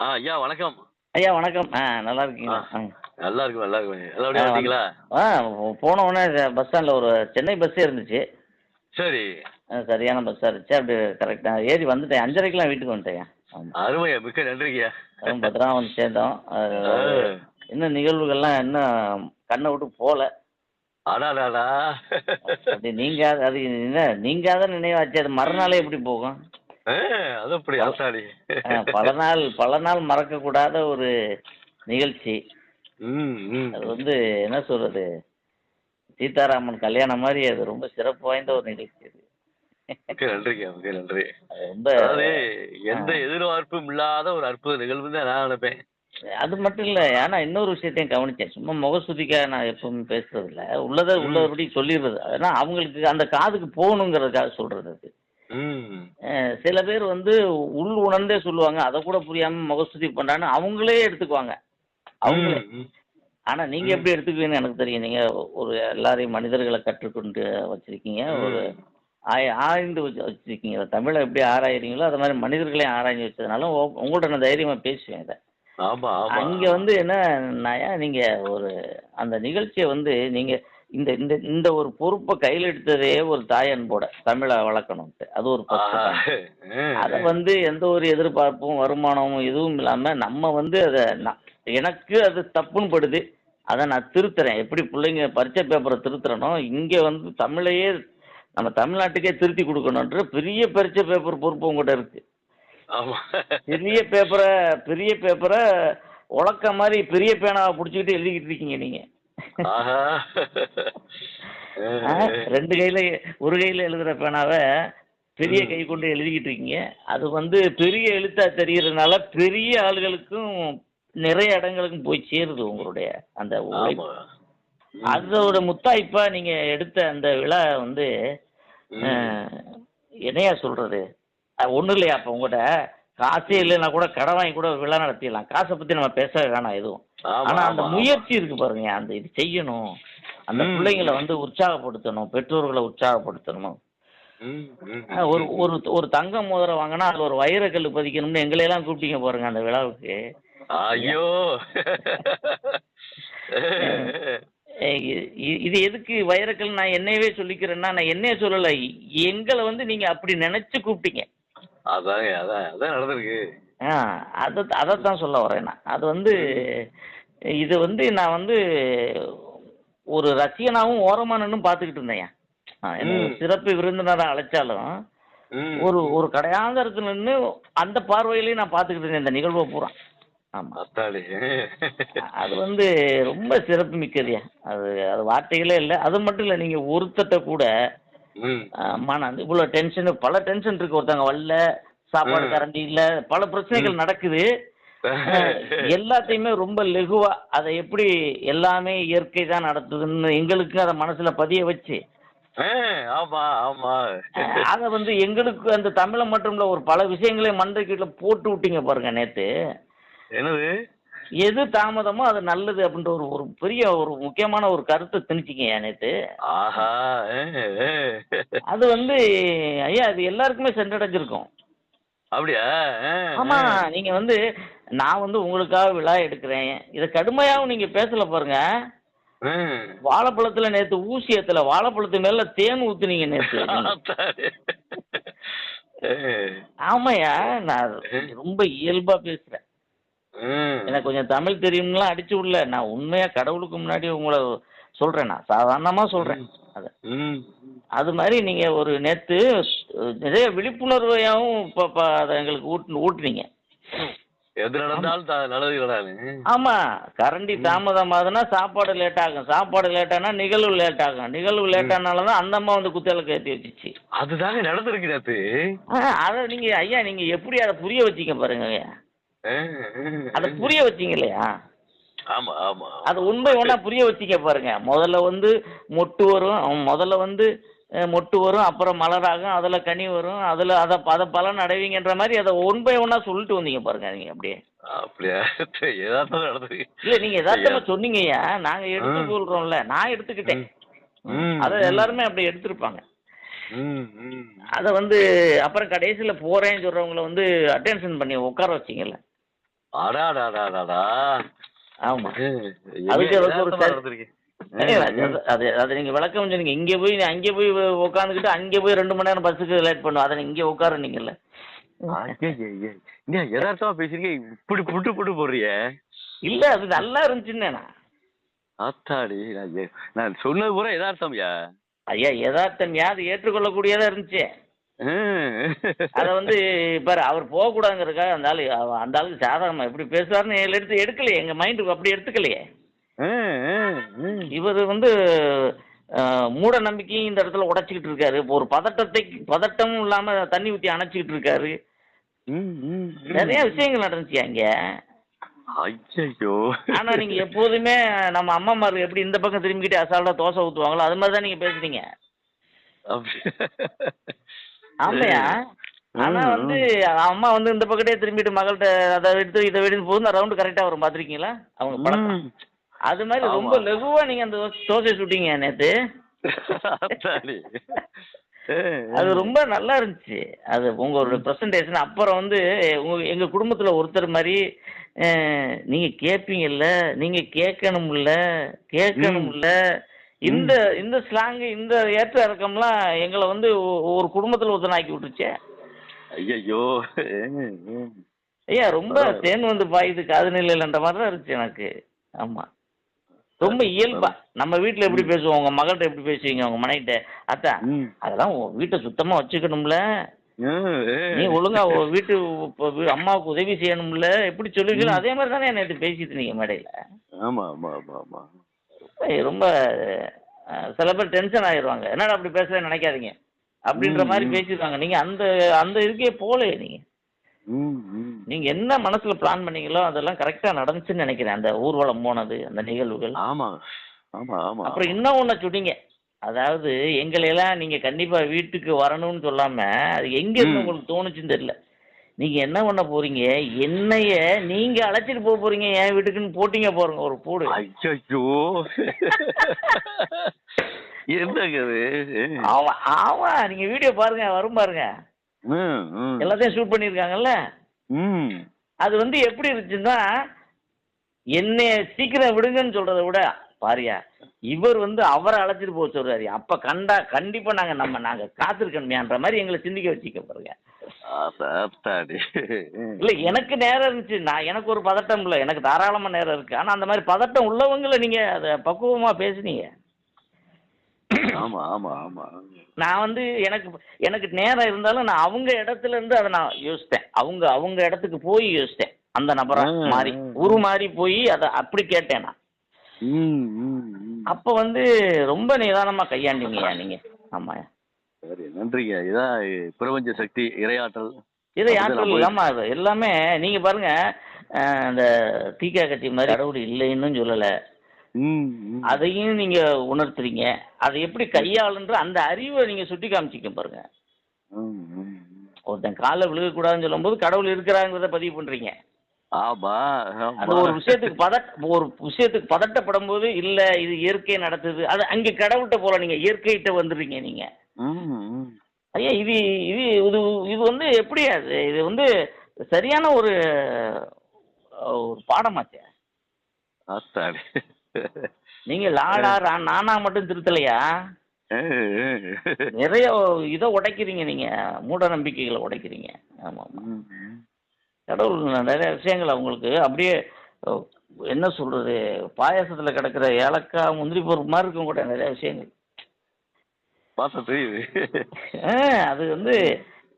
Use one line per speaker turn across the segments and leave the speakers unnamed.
ஆ ஐயா வணக்கம்.
ஐயா வணக்கம். ஆ நல்லா இருக்கீங்களா?
நல்லா இருக்கும் நல்லா இருக்கும். நல்லபடியா வந்தீங்களா
ஆ போன உடனே பஸ் ஸ்டாண்டில் ஒரு சென்னை பஸ்ஸே இருந்துச்சு.
சரி.
சரியான பஸ்ஸாக இருந்துச்சு. அப்படி கரெக்டாக ஏறி வந்துட்டேன். அஞ்சரைக்கெலாம் வீட்டுக்கு வந்துட்டேன்
அருமையா மிக்க நன்றிங்கய்யா.
பத்திரமா வந்து சேர்ந்தோம். அது. இன்னும் நிகழ்வுகள்லாம் இன்னும் கண்ணை விட்டு போகல.
அடாடாடா.
நீங்காத அது என்ன நீங்காத நினைவாச்சு. அது மறுநாளே எப்படி போகும்?
அது அப்படி
பல நாள் பல நாள் மறக்கக்கூடாத ஒரு நிகழ்ச்சி. அது வந்து என்ன சொல்றது? சீதாராமன் கல்யாணம் மாதிரி அது ரொம்ப சிறப்பு வாய்ந்த ஒரு நிகழ்ச்சி அது.
நன்றிங்க நன்றி
ரொம்ப
எந்த எதிர்பார்ப்பும் இல்லாத ஒரு அற்புத நிகழ்வு தான் நான் நினைப்பேன்.
அது மட்டும் இல்லை ஏன்னா இன்னொரு விஷயத்தையும் கவனிச்சேன். சும்மா முகஸ்துதிக்காக நான் எப்பவுமே பேசுறது இல்ல உள்ளதை உள்ளபடி சொல்லிடுறது. அதனால் அவங்களுக்கு அந்த காதுக்கு போகணுங்கிறதுக்காக சொல்றது அது. சில பேர் வந்து உள் உணர்ந்தே சொல்லுவாங்க. அதை கூட புரியாம முகஸ்துதி பண்றான்னு அவங்களே எடுத்துக்குவாங்க. அவங்களே. ஆனா நீங்க எப்படி எடுத்துக்குவீங்கன்னு எனக்கு தெரியும். நீங்க ஒரு எல்லாரையும் மனிதர்களை கற்றுக்கொண்டு வச்சிருக்கீங்க. ஒரு ஆய் ஆய்ந்து வச்சு வச்சிருக்கீங்க. தமிழை எப்படி ஆராயிறீங்களோ அது மாதிரி மனிதர்களையும் ஆராய்ஞ்சு வச்சதுனால உ- உங்கள்ட்ட நான் தைரியமா பேசுவேன் இதை. அங்க வந்து என்ன நீங்க ஒரு அந்த நிகழ்ச்சியை வந்து நீங்க இந்த இந்த இந்த ஒரு பொறுப்பை கையில் எடுத்ததே ஒரு தாயன்போட தமிழை வளர்க்கணும்ட்டு அது ஒரு பத்து அதை வந்து எந்த ஒரு எதிர்பார்ப்பும் வருமானமும் எதுவும் இல்லாம நம்ம வந்து அதை நான் எனக்கு அது தப்புன்னு படுது. அதை நான் திருத்துறேன். எப்படி பிள்ளைங்க பரீட்சை பேப்பரை திருத்துறனோ இங்க வந்து தமிழையே நம்ம தமிழ்நாட்டுக்கே திருத்தி கொடுக்கணுன்ற பெரிய பரீட்சை பேப்பர் பொறுப்பு உங்கள்கிட்ட இருக்கு. பெரிய பேப்பரை பெரிய பேப்பரை உலக்க மாதிரி பெரிய பேனாவை பிடிச்சிக்கிட்டு எழுதிக்கிட்டு இருக்கீங்க நீங்க.
ஆஹா
ஆ, ரெண்டு கையில ஒரு கையில எழுதுற பேனாவை பெரிய கை கொண்டு எழுதிக்கிட்டு இருக்கீங்க. அது வந்து பெரிய எழுத்தா தெரியறதுனால பெரிய ஆளுகளுக்கும் நிறைய இடங்களுக்கும் போய் சேருது உங்களுடைய அந்த அதோட முத்தாய்ப்பா நீங்க எடுத்த அந்த விழா வந்து என்னையா சொல்றது? ஒன்றும் இல்லையா அப்போ உங்கள்கிட்ட காசே இல்லைன்னா கூட கடன் வாங்கி கூட விழா நடத்திடலாம். காசை பத்தி நம்ம பேச வேணாம் எதுவும். ஆனா அந்த. முயற்சி இருக்கு பாருங்க. அந்த இது செய்யணும். அந்த. பிள்ளைங்களை வந்து உற்சாகப்படுத்தணும். பெற்றோர்களை உற்சாகப்படுத்தணும். ஒரு ஒரு ஒரு தங்க மோதிரம் வாங்கினா அதுல ஒரு வைரக்கல் பதிக்கணும்னு எங்களை எல்லாம் கூப்பிட்டீங்க பாருங்க அந்த விழாவுக்கு.
ஐயோ.
இது எதுக்கு வைரக்கல் நான் என்னையவே சொல்லிக்கிறேன்னா நான் என்னைய சொல்லலை. எங்களை வந்து நீங்க அப்படி நினைச்சு கூப்பிட்டீங்க.
அதாங்க அதான் அதான் நடந்திருக்கு.
ஆ அதை அதைத்தான் சொல்ல வரேன் நான். அது வந்து இது வந்து நான் வந்து ஒரு ரசிகனாவும் ஓரமா நின்னு பார்த்துக்கிட்டு இருந்தேன். சிறப்பு விருந்தினராக அழைச்சாலும். ஒரு ஒரு கடையாந்தரத்துல நின்று அந்த பார்வையிலையும் நான் பார்த்துக்கிட்டு இருந்தேன் இந்த நிகழ்வை பூரா. அது வந்து ரொம்ப சிறப்பு மிக்கதுயா அது அது வார்த்தைகளே இல்லை. அது மட்டும் இல்லை நீங்க ஒருத்தட்ட கூட. மன இவ்வளோ டென்ஷன் பல டென்ஷன் இருக்கு. ஒருத்தவங்க வரல சாப்பாடு. கரண்டி இல்ல பல பிரச்சனைகள் நடக்குது. எல்லாத்தையுமே ரொம்ப லெகுவா அதை எப்படி எல்லாமே இயற்கை தான் நடத்துதுன்னு எங்களுக்கு அதை மனசுல பதிய வச்சு. அதை வந்து எங்களுக்கு அந்த தமிழை மட்டும் இல்ல ஒரு பல விஷயங்களை மண்டைக்கீழ போட்டு விட்டீங்க பாருங்க நேத்து.
என்னது?
எது தாமதமோ அது நல்லது அப்படின்ற ஒரு ஒரு பெரிய ஒரு முக்கியமான ஒரு கருத்தை திணிச்சிங்க நேத்து
ஆஹா.
அது வந்து ஐயா அது எல்லாருக்குமே சென்றடைஞ்சிருக்கும்
அப்படியா
ஆமா. நீங்க வந்து நான் வந்து உங்களுக்காக விழா எடுக்கிறேன் இதை கடுமையாவும் நீங்க பேசல பாருங்க. வாழைப்பழத்துல நேத்து ஊசி ஏத்தல வாழைப்பழத்து மேல தேன் ஊத்துனீங்க நேத்து நீங்க.
அத்தாடி. ஆ.
ஆமாய்யா நான் ரொம்ப இயல்பா பேசுறேன். எனக்கு கொஞ்சம் தமிழ் தெரியும்லாம் அடிச்சு விடல. நான் உண்மையா கடவுளுக்கு முன்னாடி உங்களை சொல்றேன் நான். சாதாரணமா சொல்றேன். அது. அது மாதிரி நீங்க ஒரு நேத்து நிறைய இப்ப அதை எங்களுக்கு ஊட்டு ஊட்டுனீங்க.
எது நடந்தாலும் நல்லது
ஆமா. கரண்டி தாமதமாகுதுன்னா சாப்பாடு லேட் ஆகும். சாப்பாடு லேட் ஆனா நிகழ்வு லேட் ஆகும். நிகழ்வு லேட் ஆனால தான் அந்த அம்மா வந்து குத்தலுக்கு ஏற்றி வச்சுச்சு.
அதுதாங்க நடந்திருக்கு
அதை நீங்க ஐயா நீங்க எப்படி அதை புரிய வச்சீங்க பாருங்க அதை. புரிய வச்சீங்க இல்லையா
ஆமா ஆமா.
அது உண்மை ஒன்றா புரிய வச்சீங்க பாருங்க. முதல்ல வந்து மொட்டு வரும் முதல்ல வந்து மொட்டு வரும் அப்புறம் மலராகும் அதில் கனி வரும் அதில் அதை அதை பலன் அடைவீங்கன்ற மாதிரி அதை ஒன் பை சொல்லிட்டு வந்தீங்க பாருங்க நீங்கள் அப்படியே.
அப்படியா? ஏதாவது
இல்லை நீங்கள் எதார்த்தமாக சொன்னீங்கய்யா. நாங்கள் எடுத்து சொல்கிறோம்ல நான் எடுத்துக்கிட்டேன். அதை எல்லாருமே அப்படி எடுத்திருப்பாங்க. அதை வந்து அப்புறம் கடைசியில் போகிறேன்னு சொல்கிறவங்கள வந்து அட்டென்ஷன் பண்ணி உட்கார வச்சிங்கல்ல.
அடாடாடாடாடா.
ஆமா. அதுக்கு ஒரு அது நீங்க விளக்கம் சொன்னீங்க இங்க போய் அங்கே போய் உட்காந்துக்கிட்டு அங்கே போய் ரெண்டு மணி நேரம் பஸ்ஸுக்கு லேட் பண்ணுவோம் அதை இங்கே உட்காருனீங்கல்ல.
ஐயையையே. என்ன யதார்த்தமா பேசிருக்கீங்க இப்படி புட்டு புட்டு போடுறிய?
இல்ல அது நல்லா இருந்துச்சுன்னு நான்.
ஆத்தாடி நான் சொன்னது பூரா யதார்த்தம்யா
ஐயா யதார்த்தம் அது ஏற்றுக்கொள்ளக்கூடியதா இருந்துச்சு. அத வந்து பாரு அவர் போகக்கூடாதுங்கிறதுக்காக அந்த ஆளு அந்த ஆளுக்கு சாதாரணமா எப்படி பேசுவாருன்னு எடுத்து எடுக்கலையே. எங்க மைண்டுக்கு அப்படி எடுத்துக்கலையே. இவர் வந்து மூட நம்பிக்கையும் இந்த இடத்துல உடைச்சிக்கிட்டு இருக்காரு. இப்போ ஒரு பதட்டத்தை பதட்டமும் இல்லாம தண்ணி ஊத்தி அணைச்சிக்கிட்டு இருக்காரு.
ம், ம், ம்.
நிறைய விஷயங்கள் நடந்துச்சு அங்க.
ஐயையோ
ஆனா நீங்க எப்போதுமே நம்ம அம்மாமார் எப்படி இந்த பக்கம் திரும்பிக்கிட்டு அசால்ட்டா தோசை ஊத்துவாங்களோ அது மாதிரி தான் நீங்க பேசுறீங்க ஆமையா ஆனா வந்து அம்மா வந்து இந்த பக்கத்தே திரும்பிட்டு மகள்கிட்ட அதை எடுத்து இதை எடுத்து போது ரவுண்டு கரெக்டா வரும் பாத்திருக்கீங்களா அவங்க பழக்கம். அது மாதிரி. ரொம்ப லெகுவா நீங்க அந்த தோசை சுட்டீங்க நேத்து. அது ரொம்ப நல்லா இருந்துச்சு. அது உங்களோட ப்ரெசன்டேஷன் அப்புறம் வந்து உங்க எங்க குடும்பத்துல ஒருத்தர் மாதிரி நீங்க கேட்பீங்கல்ல நீங்க கேட்கணும்ல கேட்கணும்ல இந்த இந்த ஸ்லாங் இந்த ஏற்ற இறக்கம்லாம் எங்களை வந்து ஒரு குடும்பத்துல ஒருத்தன் ஆக்கி
ம், ம்.
ஐயா ரொம்ப தேன் வந்து பாயுது காது நிலையிலன்ற மாதிரி தான் இருந்துச்சு எனக்கு. ஆமா. ரொம்ப இயல்பா. நம்ம வீட்ல எப்படி பேசுவோம்? உங்க மகள்கிட்ட எப்படி பேசுவீங்க? உங்க மனைவிட்ட? அத்தா. அதெல்லாம் வீட்டை சுத்தமா வச்சுக்கணும்ல. நீ ஒழுங்கா வீட்டு அம்மாவுக்கு உதவி செய்யணும்ல. எப்படி சொல்லுவீங்களோ அதே மாதிரி தானே நேற்று பேசிட்டு நீங்க மேடையில.
ஆமா ஆமா ஆமா ஆமா.
ரொம்ப சில பேர் டென்ஷன் ஆயிடுவாங்க என்னடா அப்படி பேசுறேன்னு நினைக்காதீங்க. அப்படின்ற மாதிரி. பேசிடுவாங்க நீங்க அந்த அந்த இதுக்கே போகலையே நீங்க. நீங்க என்ன மனசுல பிளான் பண்ணீங்களோ அதெல்லாம் கரெக்டா நடந்துச்சுன்னு நினைக்கிறேன். அந்த ஊர்வலம் போனது அந்த நிகழ்வுகள்.
ஆமா. ஆமா ஆமா
அப்புறம் இன்னும் ஒண்ணு சொன்னீங்க. அதாவது எங்களை எல்லாம் நீங்க கண்டிப்பா வீட்டுக்கு வரணும்னு சொல்லாம அது எங்க இருந்து. உங்களுக்கு தோணுச்சுன்னு தெரியல. நீங்க என்ன பண்ண போறீங்க? என்னைய நீங்க அழைச்சிட்டு போக போறீங்க என் வீட்டுக்குன்னு போட்டீங்க போறீங்க ஒரு போடு.
ஐயோ என்னங்க
ஆமா ஆமா நீங்க வீடியோ பாருங்க வரும் பாருங்க. எல்லாத்தையும் ஷூட் பண்ணிருக்காங்கல்ல. அது வந்து எப்படி இருந்துச்சுன்னா என்னைய சீக்கிரம் விடுங்கன்னு சொல்றதை விட பாரியா இவர் வந்து அவரை அழைச்சிட்டு போக சொல்றாரு. அப்ப கண்டா கண்டிப்பா நாங்க நம்ம நாங்க காத்திருக்கணுமேன்ற மாதிரி எங்களை சிந்திக்க வச்சுக்க பாருங்க. இல்ல எனக்கு நேரம் இருந்துச்சு. நான் எனக்கு ஒரு பதட்டம் இல்லை. எனக்கு தாராளமா நேரம் இருக்கு. ஆனா அந்த மாதிரி பதட்டம் உள்ளவங்கள நீங்க அதை பக்குவமா பேசுனீங்க.
ஆமா ஆமா ஆமா.
நான் வந்து எனக்கு எனக்கு நேரம் இருந்தாலும் நான் அவங்க இடத்துல இருந்து அதை நான் யோசித்தேன். அவங்க அவங்க இடத்துக்கு போய் யோசித்தேன். அந்த நபரா மாறி உரு மாறி போய் அதை அப்படி கேட்டேன் நான். அப்ப வந்து ரொம்ப நிதானமா கையாண்டீங்கய்யா நீங்க. ஆமாயா
சரி நன்றிங்க. இதான் பிரபஞ்ச சக்தி இரையாற்றல். போய்-
இல்லாம அது எல்லாமே நீங்க பாருங்க அந்த தீக்கா கட்சி மாதிரி கடவுள் இல்லைன்னு சொல்லல. அதையும் நீங்க உணர்த்துறீங்க. அதை எப்படி கையாளுன்ற அந்த அறிவை நீங்க சுட்டி காமிச்சிக்க பாருங்க. ஒருத்தன் காலை விழுகக்கூடாதுன்னு சொல்லும்போது கடவுள் இருக்கிறாங்கிறத பதிவு பண்றீங்க.
ஆமா
அந்த ஒரு விஷயத்துக்கு பதட் ஒரு விஷயத்துக்கு பதட்டப்படும் போது இல்ல இது இயற்கை நடத்துது. அது அங்க கடவுள்கிட்ட போல நீங்க இயற்கைகிட்ட வந்துடுறீங்க நீங்க. ஐயா இது இது இது இது வந்து எப்படி அது? இது வந்து சரியான ஒரு ஒரு பாடமாச்சே.
ஆத்தாடி.
நீங்க லாடா நானா மட்டும் திருத்தலையா? நிறைய இதை உடைக்கிறீங்க நீங்க. மூட நம்பிக்கைகளை உடைக்கிறீங்க. ஆமா. கடவுள் நிறைய விஷயங்கள் அவங்களுக்கு. அப்படியே என்ன சொல்றது? பாயாசத்துல கிடக்கிற ஏலக்காய் முந்திரி பருப்பு மாதிரி இருக்கும் கூட நிறைய விஷயங்கள்.
பார்த்தா தெரியுது
ஆ, அது வந்து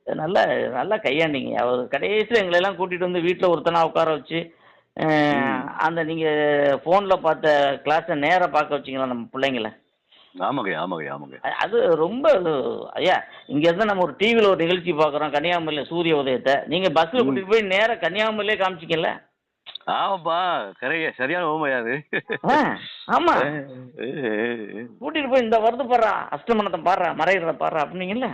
நல்லா நல்லா கையாண்டிங்க. அவர் கடைசியில் எங்களை எல்லாம் கூட்டிட்டு வந்து வீட்டில் ஒருத்தனா உட்கார வச்சு அந்த நீங்க போன்ல பார்த்த கிளாஸை நேரா பார்க்க வச்சிங்களா நம்ம பிள்ளைங்கள?
ஆமாங்க ஆமாங்க ஆமாங்க
அது ரொம்ப ஐயா இங்க இருந்து நம்ம ஒரு டிவியில் ஒரு நிகழ்ச்சி பார்க்குறோம் கன்னியாகுமரியில் சூரிய உதயத்தை. நீங்க பஸ்ல
ம்.
கூட்டிட்டு போய் நேரா கன்னியாகுமரியிலே காமிச்சிக்கல
ஆமாப்பா கரைய சரியான ஊமையா அது.
ஆமா. கூட்டிட்டு போய் இந்த வருது பாடுறா அஷ்டமனத்தை பாடுறா மறைகிறத பாடுறா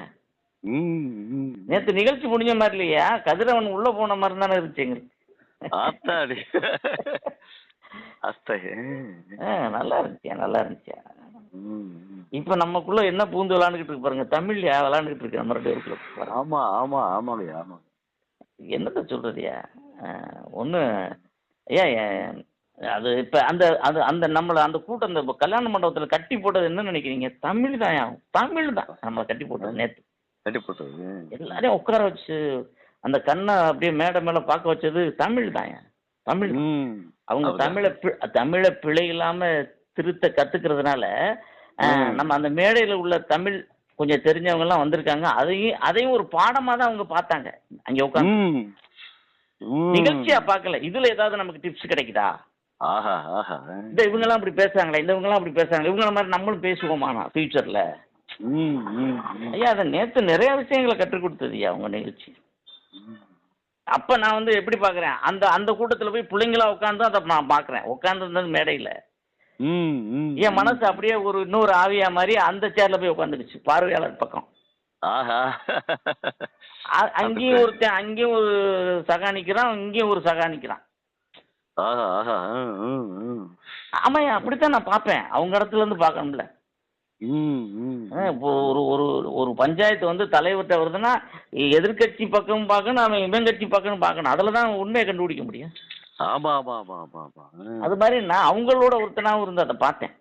ம்.
நேத்து நிகழ்ச்சி முடிஞ்ச மாதிரி இல்லையா? கதிரவன் உள்ள போன மாதிரி தானே இருந்துச்சு எங்களுக்கு.
ஆத்தாடி.
நல்லா இருந்துச்சு நல்லா இருந்துச்சு
ம், ம்.
இப்ப நமக்குள்ள என்ன பூந்து விளாண்டுக்கிட்டு இருக்கு பாருங்க தமிழ்ல விளாண்டுக்கிட்டு இருக்கு நம்ம ரெண்டு பேருக்குள்ள.
ஆமா ஆமா ஆமாங்க ஆமாங்க.
என்னத்த சொல்றதுயா ஒன்று ஏன் அது இப்போ அந்த அது அந்த நம்மளை அந்த கூட்டம் அந்த கல்யாண மண்டபத்தில் கட்டி போட்டது என்ன நினைக்கிறீங்க? தமிழ் தான் தமிழ் தான். நம்மளை கட்டி போட்டது நேற்று
கட்டி போட்டது?
எல்லாரையும் உட்கார வச்சு அந்த கண்ணை அப்படியே மேடை மேலே பார்க்க வச்சது தமிழ் தான் தமிழ் அவங்க. தமிழை தமிழை பிழை இல்லாம திருத்த
ம்.
நம்ம அந்த மேடையில உள்ள தமிழ் கொஞ்சம் தெரிஞ்சவங்க எல்லாம் வந்திருக்காங்க. அதையும் அதையும் ஒரு பாடமா தான் அவங்க பார்த்தாங்க. அங்க உட்காந்து. நிகழ்ச்சியா பார்க்கல. இதுல ஏதாவது நமக்கு டிப்ஸ் கிடைக்குதா? இந்த இவங்க எல்லாம் அப்படி பேசுறாங்களே இந்த இவங்க எல்லாம் அப்படி பேசுறாங்க இவங்கள மாதிரி நம்மளும் பேசுவோமானா ஃபியூச்சர்ல. ஐயா அதை நேத்து நிறைய விஷயங்களை கற்றுக் கொடுத்ததுயா அவங்க நிகழ்ச்சி. அப்ப நான் வந்து எப்படி பாக்குறேன் அந்த அந்த கூட்டத்துல போய் பிள்ளைங்களா உட்காந்து அதை நான் பாக்குறேன் உட்காந்து இருந்தது மேடையில என் மனசு அப்படியே ஒரு இன்னொரு ஆவியா மாதிரி அந்த சேர்ல போய் உட்காந்துருச்சு பார்வையாளர் பக்கம்.
ஆஹா.
அங்கேயும் ஒருத்தன் அங்கேயும் ஒரு சகா நிக்கிறான் இங்கேயும் ஒரு சகா நிக்கிறான். ஆமாய்யா அப்படித்தான் நான் பார்ப்பேன். அவங்க இடத்துல இருந்து பார்க்கணும்ல. அஹ் இப்போ ஒரு ஒரு ஒரு பஞ்சாயத்து வந்து தலைவர்கிட்ட வருதுன்னா எதிர்க்கட்சி பக்கம் பார்க்கணும் அவன் இவன் கட்சி பக்கம் பார்க்கணும். அதில் தான் உண்மையை கண்டுபிடிக்க முடியும்.
ஆமா ஆமா ஆமா ஆமா ஆமா.
அது மாதிரி நான் அவங்களோட ஒருத்தனாகவும் இருந்து அதை பார்த்தேன்.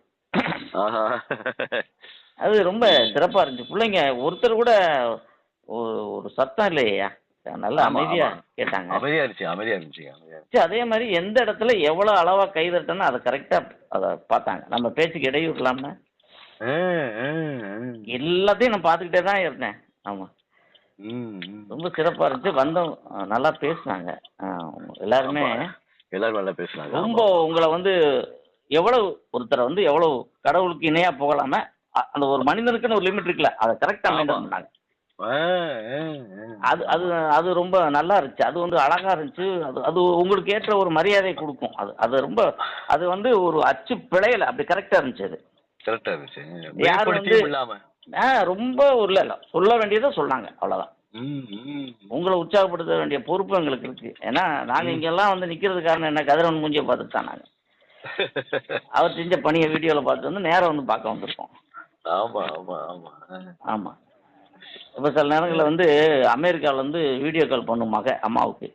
அது ரொம்ப சிறப்பாக இருந்துச்சு. பிள்ளைங்க ஒருத்தர் கூட ஒரு ஒரு சத்தம் இல்லையா நல்லா
ஆமா,
அமைதியா
ஆமா.
கேட்டாங்க
அமைதியா இருந்துச்சு அமைதியா இருந்துச்சு
அதே மாதிரி எந்த இடத்துல எவ்வளோ அளவா கை தட்டணும் அதை கரெக்டாக அதை பார்த்தாங்க நம்ம பேச்சுக்கு இடையூறு இல்லாம
ம், ம், ம்.
எல்லாத்தையும் நான் பார்த்துக்கிட்டே தான் இருந்தேன் ஆமாம்
ம், ம்.
ரொம்ப சிறப்பாக இருந்துச்சு வந்தோம் நல்லா பேசுனாங்க எல்லாருமே
ஆமா. எல்லாரும் நல்லா பேசுனாங்க
ரொம்ப உங்களை வந்து எவ்வளவு ஒருத்தரை வந்து எவ்வளவு கடவுளுக்கு இணையா போகலாம அந்த ஒரு மனிதனுக்குன்னு ஒரு லிமிட் இருக்குல்ல அதை கரெக்டாக
ஆமா.
மெயின்டைன் பண்ணாங்க. அது அது அது ரொம்ப நல்லா இருந்துச்சு. அது வந்து அழகா இருந்துச்சு. அது அது உங்களுக்கு ஏற்ற ஒரு மரியாதை கொடுக்கும். அது அது ரொம்ப அது வந்து ஒரு அச்சு பிழையில. அப்படி கரெக்டா இருந்துச்சு அது.
கரெக்டா இருந்துச்சு.
யார் வந்து- ரொம்ப இல்ல இல்ல. சொல்ல வேண்டியதை சொன்னாங்க. அவ்வளவுதான். உங்களை உற்சாகப்படுத்த வேண்டிய பொறுப்பு எங்களுக்கு இருக்கு. ஏன்னா நாங்க இங்கெல்லாம் வந்து நிக்கிறது காரணம் என்ன? கதிரவன் மூஞ்சியை பார்த்துட்டு தான் நாங்க. அவர் செஞ்ச பணியை வீடியோல பார்த்து வந்து நேரா வந்து பார்க்க வந்திருக்கோம்.
ஆமா ஆமா ஆமா.
ஆமா. இப்ப சில நேரங்களில் வந்து அமெரிக்கால இருந்து வீடியோ கால் பண்ணும் மக அம்மாவுக்கு.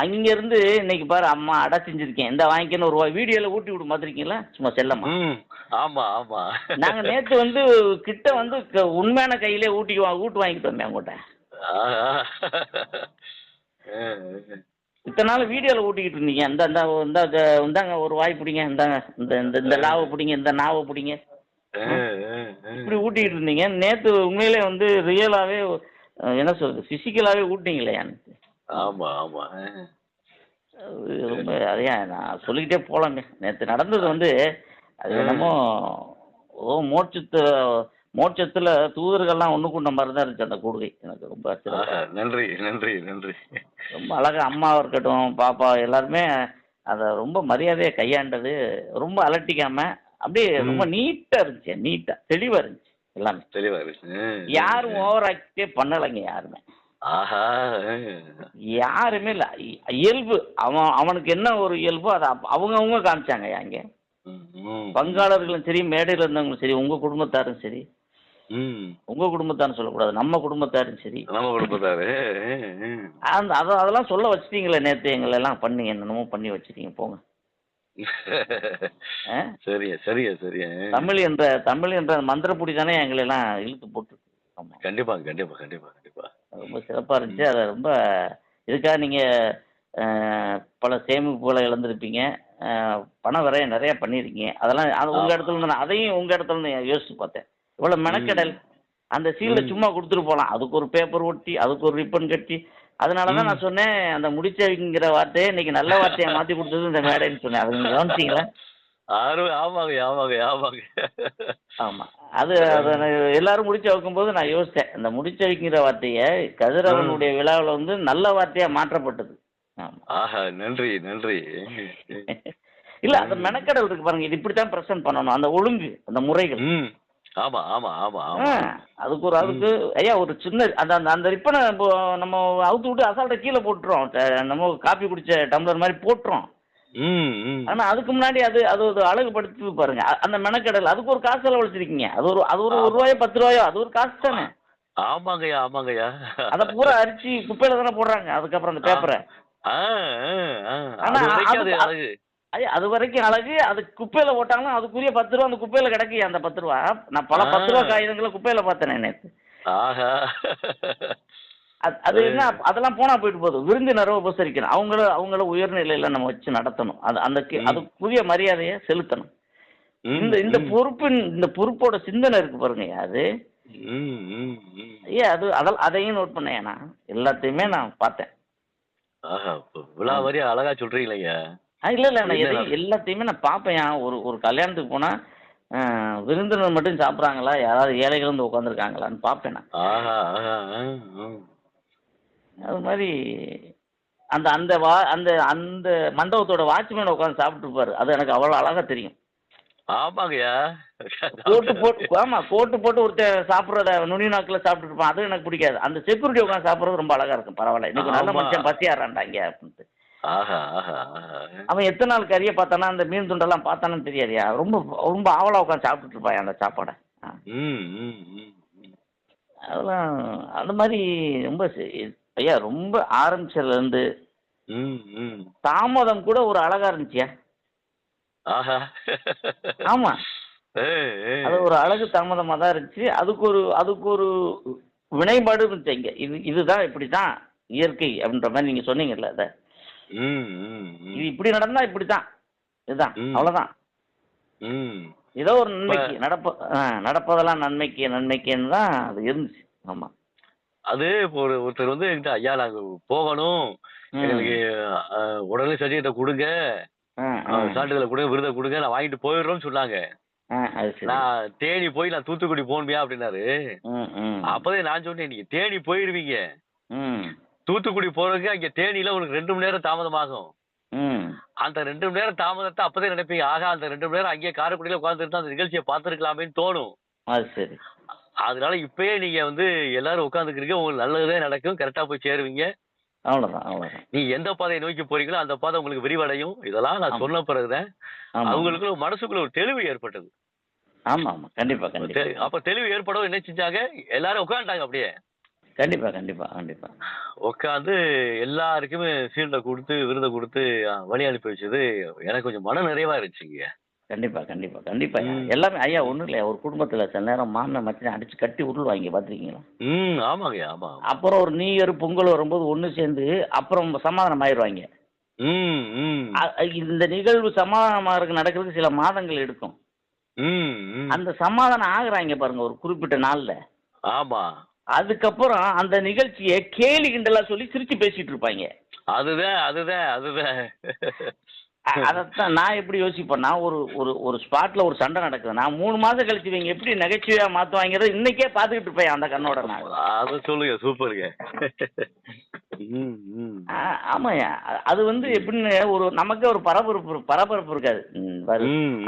அங்க இருந்து இன்னைக்கு பாரு அம்மா அடை செஞ்சிருக்கேன் இந்த வாங்கிக்கன்னு ஒரு வீடியோல ஊட்டி விடு பார்த்துருக்கீங்களா சும்மா செல்லம்மா.
ஆமா ஆமா
நாங்க நேத்து வந்து கிட்ட வந்து உண்மையான கையிலே ஊட்டி ஊட்டு வாங்கிட்டு வந்தேன் உங்கள்கிட்ட
ஆஹா. ஆ,
இத்தனை நாள் வீடியோல ஊட்டிக்கிட்டு இருந்தீங்க இந்த இந்த இந்த இந்த- இந்தாங்க ஒரு வாய் பிடிங்க இந்தாங்க இந்த இந்த லாவை பிடிங்க இந்த நாவை பிடிங்க. இப்படி ஊட்டிக்கிட்டு இருந்தீங்க. நேத்து உண்மையிலே வந்து ரியலாவே என்ன சொல்றது பிசிக்கலாவே ஊட்டிங்களே
ஆமா ஆமா.
ரொம்ப அதையா நான் சொல்லிக்கிட்டே போலாங்க நேற்று நடந்தது வந்து அது என்னமோ ஓ மோட்சத்து மோட்சத்துல தூதர்கள்லாம் ஒண்ணு கொண்ட மாதிரி தான் இருந்துச்சு அந்த கூடுகை. எனக்கு ரொம்ப
நன்றி நன்றி நன்றி.
ரொம்ப அழகா அம்மாவா இருக்கட்டும் பாப்பா எல்லாருமே அதை ரொம்ப மரியாதையா கையாண்டது ரொம்ப அலட்டிக்காம அப்படியே ரொம்ப நீட்டா இருந்துச்சு நீட்டா தெளிவா இருந்துச்சு எல்லாமே
தெளிவா ஆ,
யாரும் ஓவர் ஆக்டே பண்ணலைங்க யாருமே. யாருமே இல்லை இயல்பு அவன் அவனுக்கு என்ன ஒரு இயல்போ அதை அப்ப- அவங்கவங்க காமிச்சாங்க அங்கே. பங்காளர்களும் சரி மேடையில் இருந்தவங்களும் சரி உங்க குடும்பத்தாரும் சரி. உங்க குடும்பத்தாரும் சொல்லக்கூடாது நம்ம குடும்பத்தாரும் சரி
நம்ம குடும்பத்தாரு.
அந்த அதை அதெல்லாம் சொல்ல வச்சிட்டீங்களே நேற்று எங்களை எல்லாம் பண்ணி என்னென்னமோ பண்ணி வச்சிட்டீங்க போங்க?
சரியா சரியா சரியா.
தமிழ் என்ற தமிழ் என்ற மந்திரப்பொடி தானே எங்களை எல்லாம் இழுத்து போட்டு
கண்டிப்பா கண்டிப்பா கண்டிப்பா கண்டிப்பா.
ரொம்ப சிறப்பா இருந்துச்சு. அதை ரொம்ப இதுக்காக நீங்க பல சேமிப்புகளை இழந்திருப்பீங்க. பணம் வரைய நிறைய பண்ணியிருக்கீங்க. அதெல்லாம் அது உங்க. இடத்துல இருந்து நான் அதையும் உங்க இடத்துல இருந்து நான் யோசிச்சு பார்த்தேன். இவ்வளவு மெனக்கெடல். அந்த சீல்ட
ம்.
சும்மா கொடுத்துட்டு போலாம். அதுக்கு ஒரு பேப்பர் ஒட்டி அதுக்கு ஒரு ரிப்பன் கட்டி அதனால தான்
ம்.
நான் சொன்னேன் அந்த முடிச்சவிங்கிற வார்த்தையை இன்னைக்கு நல்ல வார்த்தையை மாத்தி கொடுத்தது இந்த மேடைன்னு சொன்னேன். அது நீங்க கவனிச்சீங்களா?
ஆமாங்க ஆமாங்க ஆமாங்க.
ஆமா. அது எல்லாரும் முடிச்சு வைக்கும்போது நான் யோசித்தேன் அந்த முடிச்ச வைக்கிற வார்த்தையை கதிரவனுடைய விழாவில் வந்து நல்ல வார்த்தையா மாற்றப்பட்டது.
ஆஹா நன்றி நன்றி.
இல்ல அந்த மெனக்கடல் இருக்கு பாருங்க இது இப்படித்தான் பிரசன்ட் பண்ணணும். அந்த ஒழுங்கு அந்த முறைகள்.
ஆமா ஆமா ஆமா ஆமா.
அதுக்கு ஒரு அதுக்கு ஐயா ஒரு சின்ன அந்த அந்த ரிப்பனை இப்போ நம்ம அவுத்து விட்டு அசால்ட்டை கீழே போட்டுறோம். நம்ம காப்பி குடிச்ச டம்ளர் மாதிரி போட்டுறோம். ஆனா அதுக்கு முன்னாடி அது அது ஒரு அழகுபடுத்தி பாருங்க. அந்த மெனக்கடல் அதுக்கு ஒரு காசு செலவழிச்சிருக்கீங்க. அது ஒரு அது ஒரு ஒரு ரூபாயோ பத்து ரூபாயோ அது ஒரு காசு தானே.
ஆமாங்கய்யா ஆமாங்கய்யா
அதை பூரா அரிச்சு குப்பையில தானே போடுறாங்க. அதுக்கப்புறம் அந்த பேப்பரை. ஆனா,
அது அது
வரைக்கும் அழகு. அது குப்பையில போட்டாலும் அதுக்குரிய பத்து ரூபா அந்த குப்பையில கிடக்கு அந்த பத்து ரூபா. நான் பல. பத்து ரூபா காகிதங்களை குப்பையில பார்த்தேன் நேற்று
ஆஹா.
அது என்ன அதெல்லாம் போனா போயிட்டு போகுது. விருந்தினரை உபசரிக்கணும். அவங்கள அவங்கள உயர்நிலையில நம்ம வச்சு நடத்தணும். அது அந்த. அதுக்குரிய மரியாதையை செலுத்தணும். இந்த இந்த பொறுப்பின் இந்த பொறுப்போட சிந்தனை இருக்கு பாருங்க அது. ஐயா அது அதெல்லாம் அதையும் நோட் பண்ணேன் நான். எல்லாத்தையுமே நான் பார்த்தேன்.
விழா மாதிரி அழகா சொல்றீங்களேங்க
ஆ, இல்ல இல்ல நான் எதையும் எல்லாத்தையுமே நான் பார்ப்பேன் ஒரு ஒரு கல்யாணத்துக்கு போனா விருந்தினர் மட்டும் சாப்பிட்றாங்களா? யாராவது ஏழைகள் வந்து உட்காந்துருக்காங்களான்னு பார்ப்பேன். அது மாதிரி அந்த அந்த வா அந்த அந்த மண்டபத்தோட வாட்ச்மேன் உட்காந்து சாப்பிட்டு இருப்பாரு. அது எனக்கு அவ்வளோ அழகா தெரியும்.
ஆமாங்கய்யா.
கோட்டு போட்டு ஆமா கோட்டு போட்டு ஒருத்தர் சாப்பிட்றத நுனி நாக்கில் சாப்பிட்டு இருப்பான். அது எனக்கு பிடிக்காது. அந்த செக்யூரிட்டி உட்காந்து சாப்பிட்றது ரொம்ப அழகா இருக்கும். பரவாயில்ல. இன்னைக்கு நல்ல. மனுஷன் பசியாறான்டா இங்க அப்படின்ட்டு.
ஆஹா ஆஹா ஆஹா.
அவன் எத்தனை நாள் கறியை பார்த்தானா அந்த மீன் துண்டெல்லாம் பார்த்தானு தெரியாதுயா ரொம்ப ரொம்ப ஆவலா உட்காந்து சாப்பிட்டுட்டு இருப்பான் அந்த சாப்பாடை. அதெல்லாம் அந்த மாதிரி ரொம்ப ஐயா ரொம்ப ஆரம்பிச்சதுலேருந்து
ம் ம்.
தாமதம் கூட ஒரு அழகா இருந்துச்சியா?
ஆஹா.
ஆமா. அது ஒரு அழகு தாமதமாக தான் இருந்துச்சு. அதுக்கு ஒரு அதுக்கு ஒரு வினைபாடு இருந்துச்சு இங்க. இது இதுதான் இப்படி தான் இயற்கை அப்படின்ற மாதிரி நீங்க சொன்னீங்கல்ல அதை. இது இப்படி நடந்தா இப்படி தான் இதுதான்.
ம்.
ஏதோ ஒரு நன்மைக்கு நடப்ப நடப்பதெல்லாம் நன்மைக்கு நன்மைக்குன்னு தான் அது இருந்துச்சு. ஆமா.
அது இப்போ ஒரு ஒருத்தர் வந்து என்கிட்ட ஐயா நாங்க போகணும். எங்களுக்கு அஹ், உடனே சர்டிஃபிகேட்டை கொடுங்க. சான்றிதழை கொடுங்க விருதை கொடுங்க. நான் வாங்கிட்டு போயிடுறோம்னு சொன்னாங்க. நான் தேனி போய் நான் தூத்துக்குடி போகணுமியா? அப்படின்னாரு. அப்பதான் நான் சொன்னேன் நீங்க தேனி போயிருவீங்க. தூத்துக்குடி போறதுக்கு அங்க தேனியில உங்களுக்கு ரெண்டு மணி நேரம் தாமதமாகும். அந்த ரெண்டு மணி நேரம் தாமதத்தை அப்பதான் நினைப்பீங்க. ஆகா அந்த ரெண்டு மணி நேரம் அங்கேயே காரைக்குடியில உட்காந்துட்டு அந்த நிகழ்ச்சியை பார்த்துருக்கலாமேன்னு தோணும்.
அது சரி.
அதனால இப்பயே நீங்க வந்து எல்லாரும் உட்காந்துக்கிறீங்க உங்களுக்கு நல்லதே நடக்கும். கரெக்டா போய் சேருவீங்க.
அவ்வளோதான்
நீ எந்த பாதையை நோக்கி போறீங்களோ அந்த பாதை உங்களுக்கு விரிவடையும். இதெல்லாம் நான்
ஆமா.
சொன்ன பிறகுதான். அவங்களுக்குள்ள மனசுக்குள்ள ஒரு தெளிவு ஏற்பட்டது.
ஆமாம் கண்டிப்பாக கண்டிப்பாக
தெ- அப்ப தெளிவு ஏற்படவும் என்ன செஞ்சாங்க? எல்லாரும் உட்காந்துட்டாங்க அப்படியே.
கண்டிப்பாக கண்டிப்பாக கண்டிப்பாக
உட்காந்து எல்லாருக்குமே சீல்டை கொடுத்து விருதை கொடுத்து வழி அனுப்பி வச்சது எனக்கு கொஞ்சம் மன நிறைவா இருந்துச்சுங்க
கண்டிப்பா கண்டிப்பா. கண்டிப்பா. எல்லாமே ஐயா ஒண்ணும் இல்லையா? ஒரு குடும்பத்துல சில நேரம் மாமன் மச்சனை அடிச்சு கட்டி உருள்வாங்க பாத்திருக்கீங்களா?
ம் ஆமாங்க ஆமா.
அப்புறம் ஒரு நியூ இயர் பொங்கல் வரும்போது ஒண்ணு சேர்ந்து அப்புறம் சமாதானம் ஆயிடுவாங்க இந்த நிகழ்வு சமாதானமாக நடக்கிறதுக்கு சில மாதங்கள் எடுக்கும். அந்த சமாதானம் ஆகுறாங்க பாருங்க ஒரு குறிப்பிட்ட நாள்ல.
ஆமா.
அதுக்கப்புறம் அந்த நிகழ்ச்சியை கேலி கிண்டலா சொல்லி சிரிச்சு பேசிட்டு இருப்பாங்க.
அதுதான் அதுதான் அதுதான்.
அதைத்தான் நான் எப்படி யோசிப்பேன்னா ஒரு ஒரு ஒரு ஸ்பாட்ல ஒரு சண்டை நடக்குது. நான் மூணு மாசம் கழிச்சு இவங்க எப்படி நகைச்சுவையா மாத்துவாங்கிறத இன்னைக்கே பாத்துக்கிட்டு இருப்பேன் அந்த கண்ணோட நான்.
அத சொல்லுங்க சூப்பருங்க ம் ம்.
ஆ, ஆமாய்யா. அ- அது வந்து எப்படின்னு ஒரு நமக்கே ஒரு பரபரப்பு பரபரப்பு இருக்காது.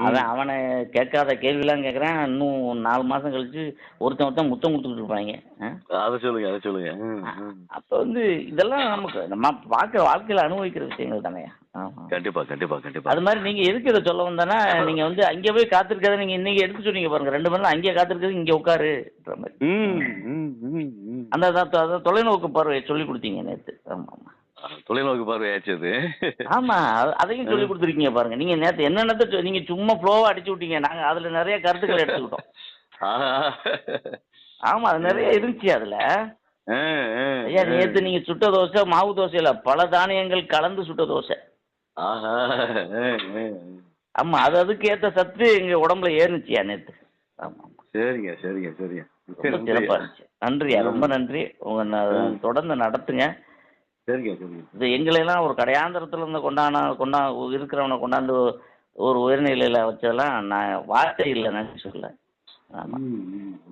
அவன் அவனை கேட்காத கேள்விலாம் கேட்குறான். இன்னும் நாலு மாசம் கழிச்சு ஒருத்தன் ஒருத்தன் முத்தம் கொடுத்துட்டு இருப்பாங்க?
அத சொல்லுங்க அத சொல்லுங்க.
அப்ப வந்து இதெல்லாம் நமக்கு நம்ம பார்க்குற வாழ்க்கையில அனுபவிக்கிற விஷயங்கள் தானேயா ஆமா.
கண்டிப்பா. கண்டிப்பா கண்டிப்பா.
அது மாதிரி நீங்க எதுக்கு இதை சொல்ல வந்தேன்னா நீங்க வந்து அங்கே போய் காத்திருக்கிறத நீங்க இன்னைக்கு எடுத்து சொன்னீங்க பாருங்க. ரெண்டு மணி நேரம் அங்கேயே காத்திருக்கிறது இங்க உட்காருன்ற மாதிரி. அந்த அதான் தொலைநோக்கு பார்வையை சொல்லி கொடுத்தீங்க நேத்து. ஆமா ஆமா.
தொலைநோக்கு பார்வையாச்சு அது.
ஆமா அதையும் சொல்லி கொடுத்துருக்கீங்க பாருங்க. நீங்க நேத்து என்னென்னத்த நீங்க சும்மா ஃப்ளோவா அடிச்சு விட்டீங்க. நாங்க அதுல நிறைய கருத்துக்கள் எடுத்துக்கிட்டோம். ஆமா அது நிறைய இருந்துச்சு அதுல. ஐயா. நேத்து நீங்க சுட்ட தோசை மாவு தோசை இல்ல பல தானியங்கள் கலந்து சுட்ட தோசை.
ஆஹா.
ஆமா அது அதுக்கு ஏத்த சத்து எங்க உடம்புல ஏறுனுச்சியா நேத்து. ஆமா
சரிங்க சரிங்க சரிங்க.
சிறப்பா இருந்துச்சு. நன்றியா ரொம்ப நன்றி. உங்க தொடர்ந்து நடத்துங்க.
சரிங்க சரிங்க.
இது எங்களையெல்லாம் ஒரு கடையாந்திரத்துல இருந்து கொண்டான கொண்டா இருக்கிறவனை கொண்டாந்து ஒரு உயர்நிலையில வச்சதெல்லாம் நான் வார்த்தை இல்லை நான் சொல்ல ஆமா.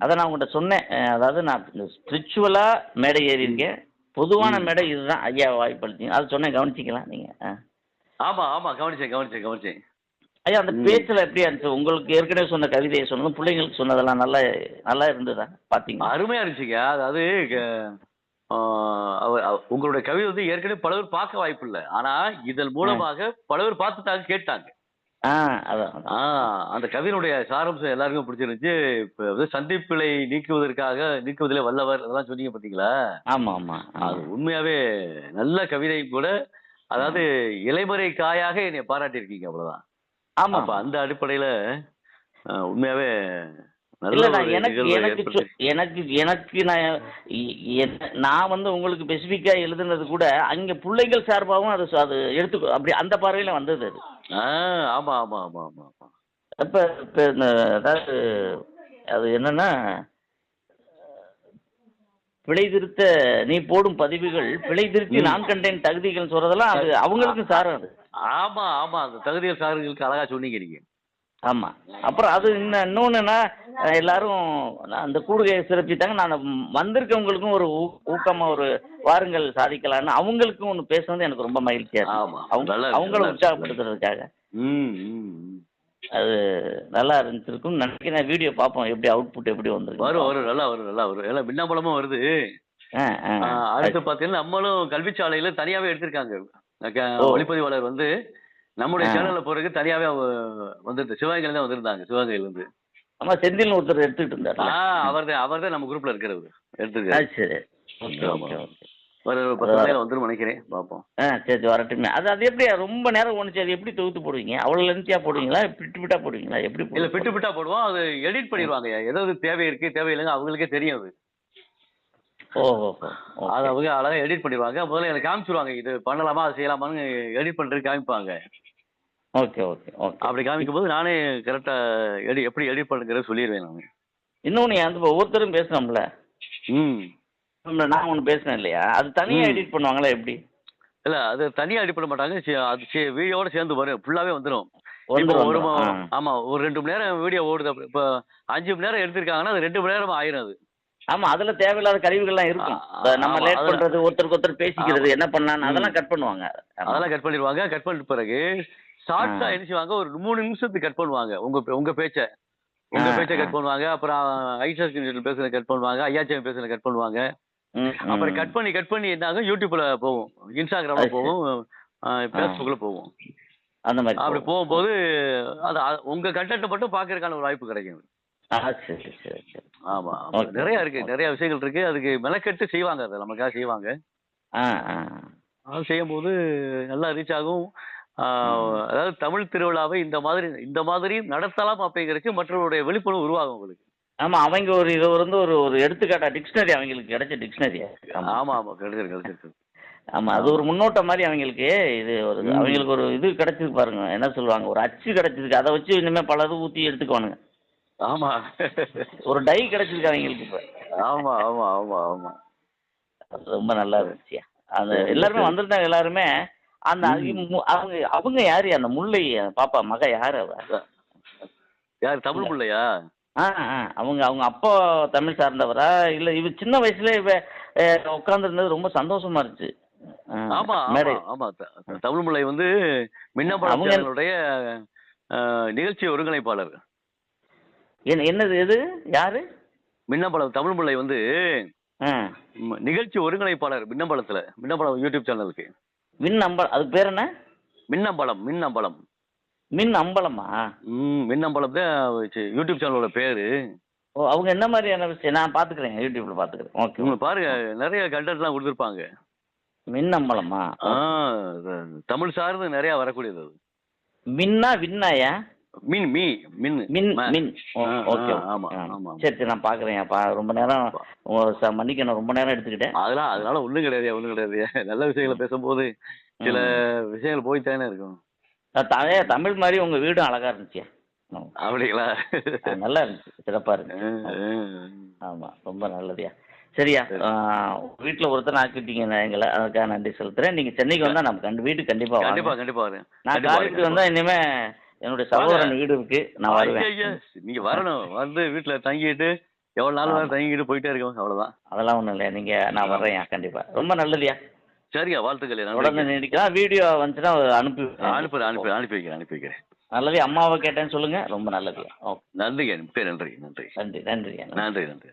அதை நான் உங்கள்கிட்ட சொன்னேன். அதாவது நான் ஸ்பிரிச்சுவலா மேடை ஏறி இருக்கேன் பொதுவான மேடை இதுதான். ஐயா வாய்ப்பளிச்சிங்க அதை சொன்னேன் கவனிச்சிக்கலாம் நீங்க. ஆ.
ஆமா ஆமா கவனிச்சேன் கவனிச்சேன் கவனிச்சேன்.
ஐயா அந்த பேச்சுல எப்படியா இருந்துச்சு? உங்களுக்கு ஏற்கனவே சொன்ன கவிதையை சொன்னதும் பிள்ளைங்களுக்கு சொன்னதெல்லாம் நல்லா நல்லா இருந்ததா? பாத்தீங்களா?
அருமையா இருந்துச்சுங்க. அதாவது உங்களுடைய கவிதை வந்து ஏற்கனவே பல பேர் பார்க்க வாய்ப்பு இல்லை ஆனா இதன் மூலமாக பல பேர் பார்த்துட்டாங்க கேட்டாங்க. அந்த கவிதையினுடைய சாரம்சம் எல்லாருக்கும் பிடிச்சிருந்துச்சு. இப்ப வந்து சந்திப்பிழை நீக்குவதற்காக நீக்குவதிலே வல்லவர் அதெல்லாம் சொன்னீங்க பாத்தீங்களா?
ஆமா ஆமா
அது உண்மையாவே நல்ல கவிதை கூட அதாவது இலைமறை காயாக என்னை பாராட்டியிருக்கீங்க அவ்வளவுதான்.
ஆமா.
அப்ப அந்த அடிப்படையில உண்மையாவே
எனக்கு எனக்கு எனக்கு நான் நான் வந்து உங்களுக்கு ஸ்பெசிஃபிக்கா எழுதுனது கூட அங்க பிள்ளைகள் சார்பாகவும் அது அது எடுத்து அப்படி அந்த பார்வையில வந்தது அது.
ஆமா ஆமா ஆமா ஆமா
அப்ப இப்ப அதாவது அது என்னன்னா பிழை திருத்த நீ போடும் பதிவுகள் பிழை திருத்தி. நான் கண்டேன் தகுதிகள் சொல்றதெல்லாம் அது அவங்களுக்கும் சாரும் அது.
ஆமா ஆமா அந்த தகுதிகள் சார்களுக்கு அழகா சொன்னீங்க நீங்க.
ஆமா. அப்புறம் அது இன்னும் இன்னொன்னுன்னா எல்லாரும் அந்த கூடுகையை சிறப்பித்தாங்க. நான் வந்திருக்கவங்களுக்கும் ஒரு ஊக்கமா ஒரு வாருங்கள் சாதிக்கலாம்னு அவங்களுக்கும் ஒன்று பேசுனது எனக்கு ரொம்ப மகிழ்ச்சியா இருக்கு.
ஆமா.
அவங்க
நல்லா இருக்கு,
அவங்கள. உற்சாகப்படுத்துறதுக்காக.
ம், ம், ம்.
அது நல்லா இருந்துருக்கும் நினைக்கிறேன். வீடியோ பார்ப்போம். எப்படி அவுட்புட் எப்படி வந்திருக்கு.
வரும் வரும். நல்லா வரும் நல்லா வரும். எல்லாம் மின்னம்பலமும் வருது. அடுத்து பாத்தீங்கன்னா நம்மளும் கல்விச்சாலையில தனியாவே எடுத்திருக்காங்க. ஒளிப்பதிவாளர் வந்து நம்முடைய. சேனல்ல போறதுக்கு தனியாவே வந்துட்டு சிவகங்கையில தான் வந்திருந்தாங்க சிவகங்கையில இருந்து
ஆமா செந்தில் ஒருத்தர் எடுத்துக்கிட்டு இருந்தார்
அவர் தான் அவர் தான் நம்ம குரூப்ல இருக்கிறவர். எடுத்துருக்காரு.
அது சரி. Okay okay.
ஒரு பத்து நாளையில வந்துரும் நினைக்கிறேன். பாப்போம்.
ஆ சரி சரி, வரட்டுமே அது அது எப்படி ரொம்ப நேரம் ஒன்றுச்சு அது எப்படி தொகுத்து போடுவீங்க? அவ்வளோ லென்த்தியாக போடுவீங்களா? பிட்டு பிட்டா போடுவீங்களா? எப்படி
இல்ல? பிட்டு பிட்டா போடுவோம். அது எடிட் பண்ணிடுவாங்க. எதாவது தேவை இருக்கு தேவையில்லைங்க அவங்களுக்கே தெரியும் அது.
ஓ ஓ ஓ, ஓ.
அது அவங்க அழகா எடிட் பண்ணிடுவாங்க. முதல்ல எனக்கு காமிச்சிருவாங்க இது பண்ணலாமா அது செய்யலாமான்னு எடிட் பண்றதுக்கு காமிப்பாங்க.
Okay okay okay.
அப்படி காமிக்கும் போது நானே கரெக்டா எடி எப்படி எடிட் பண்ணுங்கிறத சொல்லிடுவேன் நான்.
இன்னொன்று ஒவ்வொருத்தரும் பேசுனோம்ல
ம்.
நான் ஒன்று பேசினேன் இல்லையா? அது தனியாக
ம்.
எடிட் பண்ணுவாங்களா எப்படி?
இல்ல அது தனியா எடிட் பண்ண மாட்டாங்க. சி- அது சி- வீடியோவோட சேர்ந்து வரும். ஃபுல்லாவே வந்துரும். இப்போ
வந்துரும்,
ஒரு
வந்துரும்.
ஆமா ஒரு ரெண்டு மணி நேரம் வீடியோ ஓடுது. அப்படி இப்போ அஞ்சு மணி நேரம் எடுத்திருக்காங்கன்னா அது ரெண்டு மணி நேரம் ஆயிரும் அது.
ஆமா அதுல தேவையில்லாத கருவிகள்லாம் இருக்கும்.
ஆ,
நம்ம
ஆமா,
லேட்
அதெல்லாம்
பண்றது ஒருத்தருக்கு ஒருத்தர் பேசிக்கிறது என்ன பண்ணலான்னு
ம்.
அதெல்லாம் கட் பண்ணுவாங்க.
அதெல்லாம் கட் பண்ணிடுவாங்க. கட் பண்ணிட்ட பிறகு ஷார்ட்ஸா
ஆ.
ஒரு மூணு நிமிஷத்துக்கு கட் பண்ணுவாங்க. உங்க பே- உங்க பேச்ச. உங்க
ஆ,
பேச்ச
ஆ.
கட் பண்ணுவாங்க. அப்புறம் ஐசஸ் பேசுறத கட் பண்ணுவாங்க. ஐயாச்சாமி பேசுறத கட் பண்ணுவாங்க. அப்புறம். கட் பண்ணி கட் பண்ணி என்ன ஆகும் யூடியூப்ல போகும் இன்ஸ்டாகிராம்ல. போகும் ஃபேஸ்புக்ல போகும்.
அந்த மாதிரி
அப்படி
போகும்.
போகும்போது அது உங்க கண்டென்ட் மட்டும் பாக்குறதுக்கான ஒரு வாய்ப்பு கிடைக்கும். ஆமா. நிறைய இருக்கு நிறைய விஷயங்கள் இருக்கு. அதுக்கு மெனக்கெட்டு செய்வாங்க அதை நமக்காக செய்வாங்க. அது செய்யும்போது நல்லா ரீச் ஆகும். அதாவது தமிழ் திருவிழாவை இந்த மாதிரி இந்த மாதிரி நடத்தலாம் அப்படிங்கிறதுக்கு மற்றவருடைய விழிப்புணர்வு உருவாகும் உங்களுக்கு.
ஆமா அவங்க ஒரு இது வந்து ஒரு ஒரு எடுத்துக்காட்டா டிக்ஷனரி அவங்களுக்கு கிடைச்ச டிக்ஷனரி
ஆமா. ஆமா கிடைச்சிருக்கு கிடைச்சிருக்கு
ஆமா அது ஒரு முன்னோட்டம் மாதிரி அவங்களுக்கு இது ஒரு. அவங்களுக்கு ஒரு இது கிடைச்சது பாருங்க. என்ன சொல்லுவாங்க? ஒரு அச்சு கிடைச்சதுக்கு அதை வச்சு இனிமே பல இது ஊத்தி எடுத்துக்குவானுங்க.
ஆமா.
ஒரு டை கிடைச்சதுக்கு அவங்களுக்கு இப்ப.
ஆமா ஆமா ஆமா ஆமா.
அது ரொம்ப நல்லா இருந்துச்சு. அந்த எல்லாருமே. வந்திருந்தாங்க எல்லாருமே. அந்த அவங்க அவங்க யாரு? அந்த முல்லை பாப்பா மக யாரு அவ?
யார் தமிழ் பிள்ளையா
ஆ ஆ. அவங்க அவங்க அப்பா தமிழ் சார்ந்தவரா? இல்ல இவ சின்ன வயசுல இவ உட்காந்துருந்தது ரொம்ப சந்தோஷமா இருந்துச்சு.
ஆமா ஆமா
மேடை
ஆமா. த- தமிழ் பிள்ளை வந்து மின்னம்பலம் ஆஹ், நிகழ்ச்சி ஒருங்கிணைப்பாளர்.
என்ன என்னது எது யாரு?
மின்னம்பலம் தமிழ் பிள்ளை வந்து நிகழ்ச்சி ஒருங்கிணைப்பாளர் மின்னம்பலத்துல மின்னம்பலம் யூடியூப் சேனலுக்கு.
மின் அம்ப அதுக்கு பேர் என்ன?
மின்னம்பலம் மின்னம்பலம்.
மின் அம்பலமா
ம் மின்னம்பலம் தான் சி- யூடியூப் சேனலோட பேரு.
ஓ அவங்க என்ன மாதிரியான விஷயம்? நான் பாத்துக்கிறேன் யூடியூப்ல பாத்துக்கிறேன் ஓகே
இவங்க பாருங்க நிறைய கண்டென்ட்லாம் கொடுத்துருப்பாங்க.
மின் அம்பலமா
ஆ, தமிழ் சார்ந்து நிறைய வரக்கூடியது அது.
மின்னா வின்னாயா?
மின் மீ மின்.
மின். மின். ஓகே.
ஆமா. ஆமா.
சரி சரி நான் பாக்குறேன் பா ரொம்ப நேரம் மன்னிக்கணும். ரொம்ப நேரம் எடுத்துக்கிட்டேன்.
அதெல்லாம் அதனால ஒண்ணும் கிடையாது ஒண்ணும் கிடையாது நல்ல விஷயங்களை பேசும்போது சில விஷயங்கள் போய் தானே இருக்கும்.
தழைய தமிழ் மாதிரி உங்க வீடும் அழகா இருந்துச்சு.
அப்படிங்களா?
நல்லா இருந்துச்சு. சிறப்பா இருந்துச்சு. ஆமா. ரொம்ப நல்லதுயா. சரியா
சரி.
வீட்டில் ஒருத்தர் ஆக்கிட்டீங்க எங்களை அதுக்காக நன்றி செலுத்துறேன். நீங்க சென்னைக்கு வந்தா நம்ம கண்டு வீட்டுக்கு கண்டிப்பா
கண்டிப்பா கண்டிப்பா
நான் காரைக்குடி வந்தா இனிமே என்னுடைய சகோதரன் வீடு இருக்கு நான் வருவேன்.
நீங்க வரணும். வந்து வீட்டுல தங்கிட்டு எவ்வளவு நாள் தங்கிட்டு போயிட்டே இருக்கோம் அவ்வளவுதான்.
அதெல்லாம் ஒண்ணும் இல்லை நீங்க நான் வர்றேன் கண்டிப்பா. ரொம்ப நல்லதுயா.
சரிங்க வாழ்த்துக்கள்
உடனே நீடிக்கலாம் வீடியோ வந்துச்சுன்னா அனுப்பி
அனுப்பி அனுப்பி அனுப்பி வைக்கிறேன் அனுப்பி வைக்கிறேன்.
நல்லது அம்மாவை கேட்டேன்னு சொல்லுங்க. ரொம்ப நல்லதுயா ஓகே
நன்றிங்க. மிக்க நன்றி நன்றி.
நன்றி நன்றியா
நன்றி நன்றி.